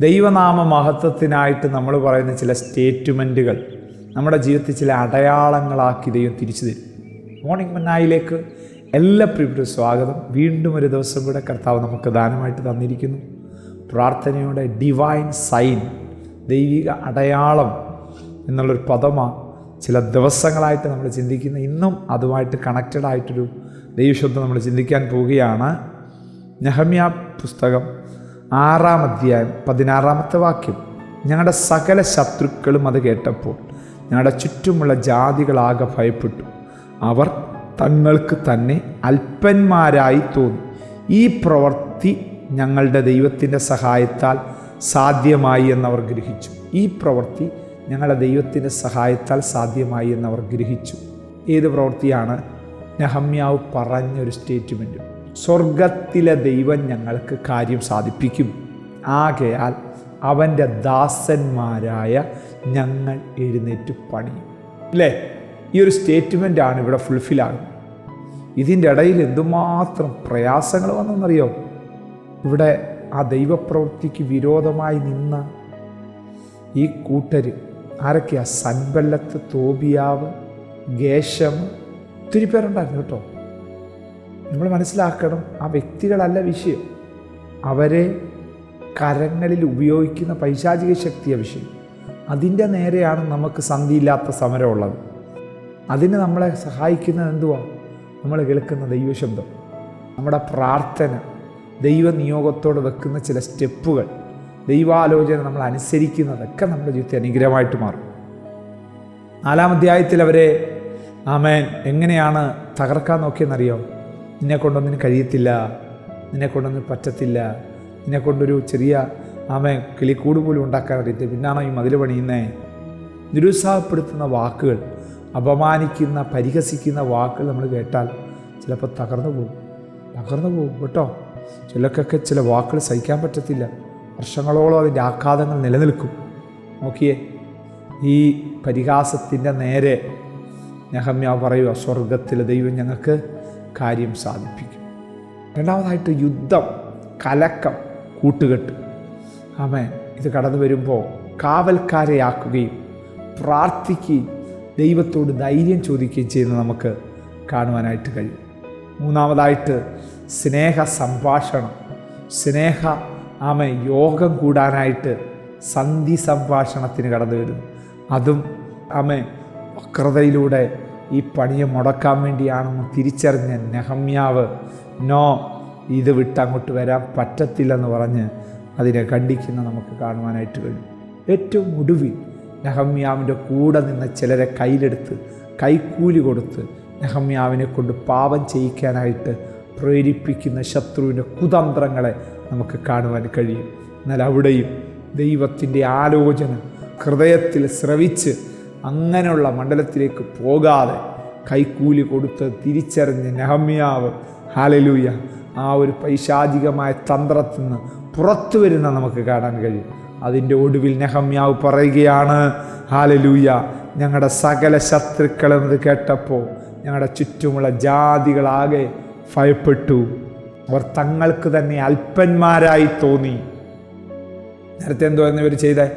ദൈവനാമ മഹത്വത്തിനായിട്ട് നമ്മൾ പറയുന്ന ചില സ്റ്റേറ്റ്മെന്റുകൾ നമ്മുടെ ജീവിതത്തിൽ ചില അടയാളങ്ങളാക്കി ദൈവം തിരിച്ചു തരും. മോർണിംഗ് മന്നായിലേക്ക് എല്ലാ പ്രിയപ്പെട്ട സ്വാഗതം. വീണ്ടും ഒരു ദിവസം കൂടെ കർത്താവ് നമുക്ക് ദാനമായിട്ട് തന്നിരിക്കുന്നു. പ്രാർത്ഥനയുടെ ഡിവൈൻ സൈൻ ദൈവിക അടയാളം എന്നുള്ളൊരു പദമാണ് ചില ദിവസങ്ങളായിട്ട് നമ്മൾ ചിന്തിക്കുന്ന. ഇന്നും അതുമായിട്ട് കണക്റ്റഡ് ആയിട്ടൊരു ദൈവശബ്ദം നമ്മൾ ചിന്തിക്കാൻ പോവുകയാണ്. നെഹമ്യ പുസ്തകം ആറാം അധ്യായം പതിനാറാമത്തെ വാക്യം. ഞങ്ങളുടെ സകല ശത്രുക്കളും അത് കേട്ടപ്പോൾ ഞങ്ങളുടെ ചുറ്റുമുള്ള ജാതികളാകെ ഭയപ്പെട്ടു. അവർ തങ്ങൾക്ക് തന്നെ അല്പന്മാരായി തോന്നി. ഈ പ്രവൃത്തി ഞങ്ങളുടെ ദൈവത്തിന്റെ സഹായത്താൽ സാധ്യമായി എന്നവർ ഗ്രഹിച്ചു. ഈ പ്രവൃത്തി ഞങ്ങളുടെ ദൈവത്തിന്റെ സഹായത്താൽ സാധ്യമായി എന്നവർ ഗ്രഹിച്ചു. ഏത് പ്രവൃത്തിയാണ്? നെഹമ്യാവ് പറഞ്ഞൊരു സ്റ്റേറ്റ്മെന്റ്. സ്വർഗത്തിലെ ദൈവം ഞങ്ങൾക്ക് കാര്യം സാധിപ്പിക്കും. ആകയാൽ അവന്റെ ദാസന്മാരായ ഞങ്ങൾ എഴുന്നേറ്റ് പണിയും. അല്ലേ ഈ ഒരു സ്റ്റേറ്റ്മെന്റാണ് ഇവിടെ ഫുൾഫിൽ ആകുന്നത്. ഇതിന്റെ ഇടയിൽ എന്തുമാത്രം പ്രയാസങ്ങൾ വന്നെന്നറിയോ? ഇവിടെ ആ ദൈവപ്രവൃത്തിക്ക് വിരോധമായി നിന്ന ഈ കൂട്ടർ ആരൊക്കെയാ? സൻബല്ലത്ത് തോബിയാവ് ഗേശം ഒത്തിരി പേരുണ്ടായിരുന്നു കേട്ടോ. നമ്മൾ മനസ്സിലാക്കണം ആ വ്യക്തികളല്ല വിഷയം. അവരെ കരങ്ങളിൽ ഉപയോഗിക്കുന്ന പൈശാചിക ശക്തിയ വിഷയം. അതിന്റെ നേരെയാണ് നമുക്ക് സന്ധിയില്ലാത്ത സമരമുള്ളത്. അതിന് നമ്മളെ സഹായിക്കുന്നത് എന്തുവാ? നമ്മൾ കേൾക്കുന്ന ദൈവശബ്ദം. നമ്മുടെ പ്രാർത്ഥന ദൈവനിയോഗത്തോട് വെക്കുന്ന ചില സ്റ്റെപ്പുകൾ ദൈവാലോചന നമ്മൾ അനുസരിക്കുന്നതൊക്കെ നമ്മുടെ ജീവിതത്തിൽ അനുഗ്രഹമായിട്ട് മാറും. നാലാം അധ്യായത്തിൽ അവരെ ആമേൻ. എങ്ങനെയാണ് തകർക്കാൻ നോക്കിയെന്നറിയോ? നിന്നെ കൊണ്ടൊന്നിന് കഴിയത്തില്ല. നിന്നെ കൊണ്ടൊന്നും പറ്റത്തില്ല. നിന്നെ കൊണ്ടൊരു ചെറിയ ആമേ കിളിക്കൂട് പോലും ഉണ്ടാക്കാൻ അറിയത്തില്ല. പിന്നാണോ ഈ മതിൽ പണിയുന്നേ? നിരുത്സാഹപ്പെടുത്തുന്ന വാക്കുകൾ അപമാനിക്കുന്ന പരിഹസിക്കുന്ന വാക്കുകൾ നമ്മൾ കേട്ടാൽ ചിലപ്പോൾ തകർന്നു പോകും. തകർന്നു പോകും കേട്ടോ. ചിലക്കൊക്കെ ചില വാക്കുകൾ സഹിക്കാൻ പറ്റത്തില്ല. വർഷങ്ങളോളം അതിന്റെ ആഘാതങ്ങൾ നിലനിൽക്കും. നോക്കിയേ ഈ പരിഹാസത്തിന്റെ നേരെ നെഹമ്യ പറയുക സ്വർഗത്തിലെ ദൈവം ഞങ്ങൾക്ക് കാര്യം സാധിപ്പിക്കും. രണ്ടാമതായിട്ട് യുദ്ധം കലക്കം കൂട്ടുകെട്ട്. ആമേ ഇത് കടന്നു വരുമ്പോൾ കാവൽക്കാരെയാക്കുകയും പ്രാർത്ഥിക്കുകയും ദൈവത്തോട് ധൈര്യം ചോദിക്കുകയും ചെയ്യുന്ന നമുക്ക് കാണുവാനായിട്ട് കഴിയും. മൂന്നാമതായിട്ട് സ്നേഹ സംഭാഷണം. സ്നേഹ ആമ യോഗം കൂടാനായിട്ട് സന്ധി സംഭാഷണത്തിന് കടന്നു വരുന്നു. അതും ആമ വക്രതയിലൂടെ ഈ പണിയെ മുടക്കാൻ വേണ്ടിയാണെന്ന് തിരിച്ചറിഞ്ഞ നെഹമ്യാവ് നോ ഇത് വിട്ട് അങ്ങോട്ട് വരാൻ പറ്റത്തില്ലെന്ന് പറഞ്ഞ് അതിനെ ഖണ്ഡിക്കുന്ന നമുക്ക് കാണുവാനായിട്ട് കഴിയും. ഏറ്റവും ഒടുവിൽ നെഹമ്യാവിന്റെ കൂടെ നിന്ന് ചിലരെ കയ്യിലെടുത്ത് കൈക്കൂലി കൊടുത്ത് നെഹമ്യാവിനെ കൊണ്ട് പാപം ചെയ്യിക്കാനായിട്ട് പ്രേരിപ്പിക്കുന്ന ശത്രുവിന്റെ കുതന്ത്രങ്ങളെ നമുക്ക് കാണുവാൻ കഴിയും. എന്നാൽ അവിടെയും ദൈവത്തിന്റെ ആലോചന ഹൃദയത്തിൽ ശ്രവിച്ച് അങ്ങനെയുള്ള മണ്ഡലത്തിലേക്ക് പോകാതെ കൈക്കൂലി കൊടുത്ത് തിരിച്ചറിഞ്ഞ് നെഹമ്യാവ്. ഹാലലൂയ ആ ഒരു പൈശാചികമായ തന്ത്രത്തിൽ നിന്ന് പുറത്തു വരുന്ന നമുക്ക് കാണാൻ കഴിയും. അതിന്റെ ഒടുവിൽ നെഹമ്യാവ് പറയുകയാണ് ഹാലലൂയ ഞങ്ങളുടെ സകല ശത്രുക്കളും കേട്ടപ്പോൾ ഞങ്ങളുടെ ചുറ്റുമുള്ള ജാതികളാകെ ഭയപ്പെട്ടു. അവർ തങ്ങൾക്ക് തന്നെ അല്പന്മാരായി തോന്നി. നേരത്തെ എന്തോ ഇവർ ചെയ്തേ?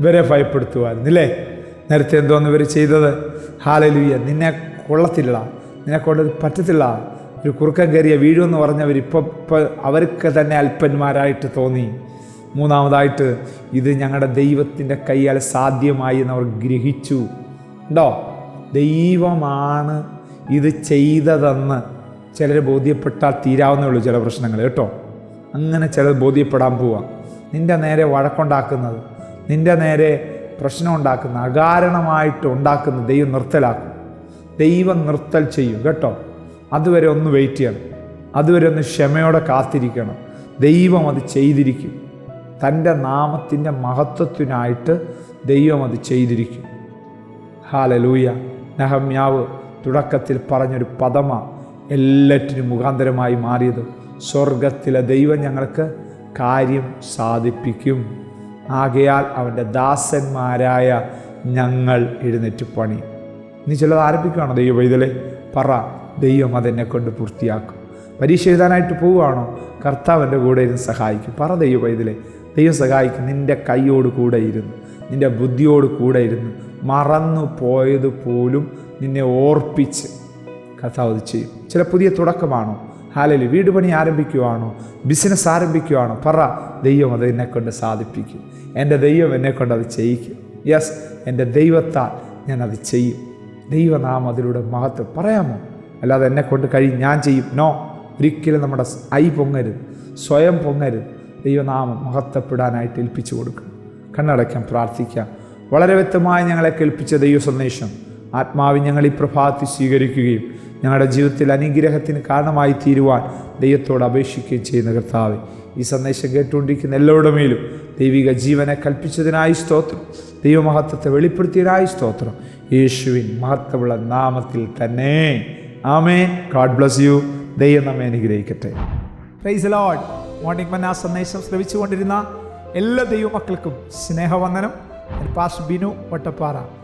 ഇവരെ ഭയപ്പെടുത്തുമായിരുന്നില്ലേ നേരത്തെ എന്തോന്ന് ഇവർ ചെയ്തത്. ഹാലലൂയ. നിന്നെ കൊള്ളത്തില്ല നിന്നെ കൊണ്ട് പറ്റത്തില്ല ഒരു കുറുക്കൻ കയറിയ വീഴുമെന്ന് പറഞ്ഞവർ ഇപ്പം ഇപ്പം അവർക്ക് തന്നെ അല്പന്മാരായിട്ട് തോന്നി. മൂന്നാമതായിട്ട് ഇത് ഞങ്ങളുടെ ദൈവത്തിന്റെ കൈയാൽ സാധ്യമായി എന്ന് അവർ ഗ്രഹിച്ചു. ഉണ്ടോ? ദൈവമാണ് ഇത് ചെയ്തതെന്ന് ചിലർ ബോധ്യപ്പെട്ടാൽ തീരാവുന്നേ ഉള്ളൂ ചില പ്രശ്നങ്ങൾ കേട്ടോ? അങ്ങനെ ചിലർ ബോധ്യപ്പെടാൻ പോവാം. നിന്റെ നേരെ വഴക്കുണ്ടാക്കുന്നത് നിന്റെ നേരെ പ്രശ്നം ഉണ്ടാക്കുന്ന അകാരണമായിട്ട് ഉണ്ടാക്കുന്ന ദൈവം നിർത്തലാക്കും. ദൈവം നിർത്തൽ ചെയ്യും കേട്ടോ? അതുവരെ ഒന്ന് വെയിറ്റ് ചെയ്യണം. അതുവരെ ഒന്ന് ക്ഷമയോടെ കാത്തിരിക്കണം. ദൈവം അത് ചെയ്തിരിക്കും. തന്റെ നാമത്തിന്റെ മഹത്വത്തിനായിട്ട് ദൈവം അത് ചെയ്തിരിക്കും. ഹാലലൂയ നഹമ്യാവ് തുടക്കത്തിൽ പറഞ്ഞൊരു പദമ എല്ലാറ്റിനും മുഖാന്തരമായി മാറിയത്. സ്വർഗത്തിലെ ദൈവം ഞങ്ങൾക്ക് കാര്യം സാധിപ്പിക്കും. ആകയാൽ അവന്റെ ദാസന്മാരായ ഞങ്ങൾ എഴുന്നേറ്റ് പണി. നീ ചിലത് ആരംഭിക്കുകയാണോ ദൈവം ഇതിലെ പറ ദൈവം അതെന്നെ കൊണ്ട് പൂർത്തിയാക്കും. പരീക്ഷ എഴുതാനായിട്ട് പോവുകയാണോ? കർത്താവിന്റെ കൂടെ ഇരുന്ന് സഹായിക്കും. പറ ദൈവ വൈതലെ ദൈവം സഹായിക്കും. നിന്റെ കൈയോട് കൂടെ ഇരുന്ന് നിന്റെ ബുദ്ധിയോട് കൂടെ ഇരുന്ന് മറന്നു പോയത് പോലും നിന്നെ ഓർപ്പിച്ച് കർത്താവ് ചെയ്യും. ചില പുതിയ തുടക്കമാണോ? ഹാലലി വീട് പണി ആരംഭിക്കുവാണോ? ബിസിനസ് ആരംഭിക്കുവാണോ? പറ ദൈവം അത് എന്നെ കൊണ്ട് സാധിപ്പിക്കും. എന്റെ ദൈവം എന്നെ കൊണ്ട് അത് ചെയ്യിക്കും. യെസ് എന്റെ ദൈവത്താൽ ഞാൻ അത് ചെയ്യും. ദൈവനാമം അതിലൂടെ മഹത്വം. പറയാമോ? അല്ലാതെ എന്നെ കൊണ്ട് കഴിയും ഞാൻ ചെയ്യും. നോ ഒരിക്കലും നമ്മുടെ ഐ പൊങ്ങരുത്. സ്വയം പൊങ്ങരുത്. ദൈവനാമം മഹത്വപ്പെടാനായിട്ട് ഏൽപ്പിച്ചു കൊടുക്കും കണ്ണടയ്ക്കാം പ്രാർത്ഥിക്കാം. വളരെ വ്യക്തമായി ഞങ്ങളെ കേൾപ്പിച്ച ദൈവ സന്ദേശം ആത്മാവിൽ ഞങ്ങൾ ഈ പ്രഭാതത്തിൽ സ്വീകരിക്കുകയും ഞങ്ങളുടെ ജീവിതത്തിൽ അനുഗ്രഹത്തിന് കാരണമായി തീരുവാൻ ദൈവത്തോട് അപേക്ഷിക്കുകയും ചെയ്യുന്ന കർത്താവ് ഈ സന്ദേശം കേട്ടുകൊണ്ടിരിക്കുന്ന എല്ലാവരുടെ ദൈവിക ജീവനെ കൽപ്പിച്ചതിനായി സ്തോത്രം ദൈവമഹത്വത്തെ വെളിപ്പെടുത്തിയതിനായി സ്തോത്രം. യേശുവിൻ മഹത്വമുള്ള നാമത്തിൽ തന്നെ. ആമേൻ. ഗാഡ് ബ്ലസ് യു ദൈവം നമ്മെ അനുഗ്രഹിക്കട്ടെ. പ്രൈസ് ലോഡ് മോർണിംഗ് മന്ന സന്ദേശം ശ്രമിച്ചുകൊണ്ടിരുന്ന എല്ലാ ദൈവമക്കൾക്കും സ്നേഹവന്ദനം. പാസ് ബിനു വട്ടപ്പാറ.